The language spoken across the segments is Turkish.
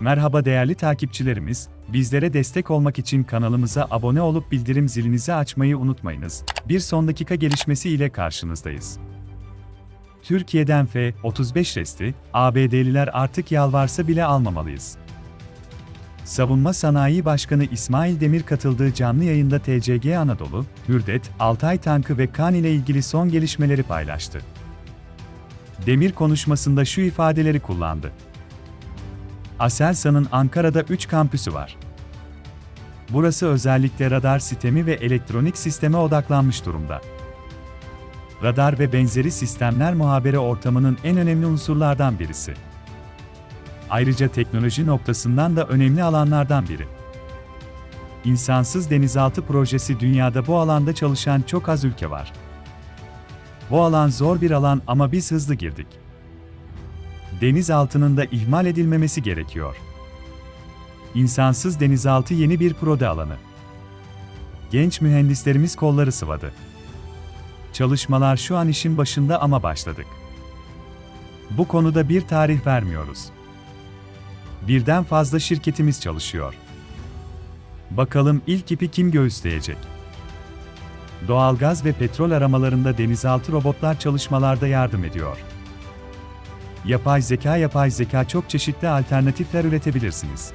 Merhaba değerli takipçilerimiz, bizlere destek olmak için kanalımıza abone olup bildirim zilinizi açmayı unutmayınız. Bir son dakika gelişmesi ile karşınızdayız. Türkiye'den F-35 resti, ABD'liler artık yalvarsa bile almamalıyız. Savunma Sanayi Başkanı İsmail Demir katıldığı canlı yayında TCG Anadolu, Hürdet, Altay tankı ve Kan ile ilgili son gelişmeleri paylaştı. Demir konuşmasında şu ifadeleri kullandı. Aselsan'ın Ankara'da 3 kampüsü var. Burası özellikle radar sistemi ve elektronik sisteme odaklanmış durumda. Radar ve benzeri sistemler muhabere ortamının en önemli unsurlardan birisi. Ayrıca teknoloji noktasından da önemli alanlardan biri. İnsansız denizaltı projesi dünyada bu alanda çalışan çok az ülke var. Bu alan zor bir alan ama biz hızlı girdik. Denizaltının da ihmal edilmemesi gerekiyor. İnsansız denizaltı yeni bir prode alanı. Genç mühendislerimiz kolları sıvadı. Çalışmalar şu an işin başında ama başladık. Bu konuda bir tarih vermiyoruz. Birden fazla şirketimiz çalışıyor. Bakalım ilk ipi kim göğüsleyecek? Doğalgaz ve petrol aramalarında denizaltı robotlar çalışmalarda yardım ediyor. Yapay zeka yapay zeka çok çeşitli alternatifler üretebilirsiniz.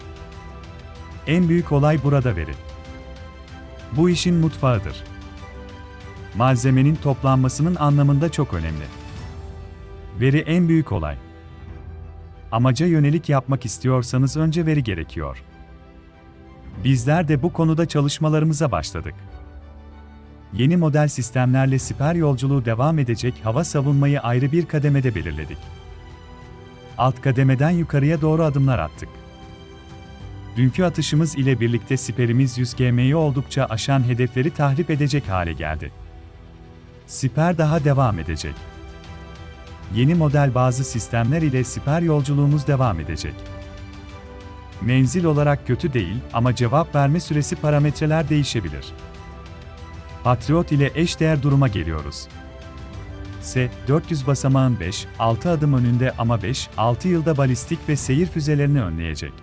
En büyük olay burada veri. Bu işin mutfağıdır. Malzemenin toplanmasının anlamında çok önemli. Veri en büyük olay. Amaca yönelik yapmak istiyorsanız önce veri gerekiyor. Bizler de bu konuda çalışmalarımıza başladık. Yeni model sistemlerle siper yolculuğu devam edecek hava savunmayı ayrı bir kademede belirledik. Alt kademeden yukarıya doğru adımlar attık. Dünkü atışımız ile birlikte siperimiz 100 GM'yi oldukça aşan hedefleri tahrip edecek hale geldi. Siper daha devam edecek. Yeni model bazı sistemler ile siper yolculuğumuz devam edecek. Menzil olarak kötü değil ama cevap verme süresi parametreler değişebilir. Patriot ile eşdeğer duruma geliyoruz. S-400 basamağın 5-6 adım önünde ama 5-6 yılda balistik ve seyir füzelerini önleyecek.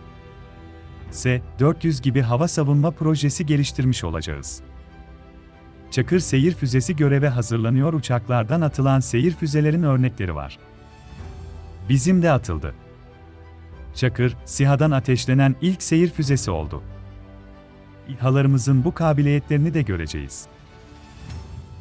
S-400 gibi hava savunma projesi geliştirmiş olacağız. Çakır seyir füzesi göreve hazırlanıyor uçaklardan atılan seyir füzelerin örnekleri var. Bizim de atıldı. Çakır, SİHA'dan ateşlenen ilk seyir füzesi oldu. İHA'larımızın bu kabiliyetlerini de göreceğiz.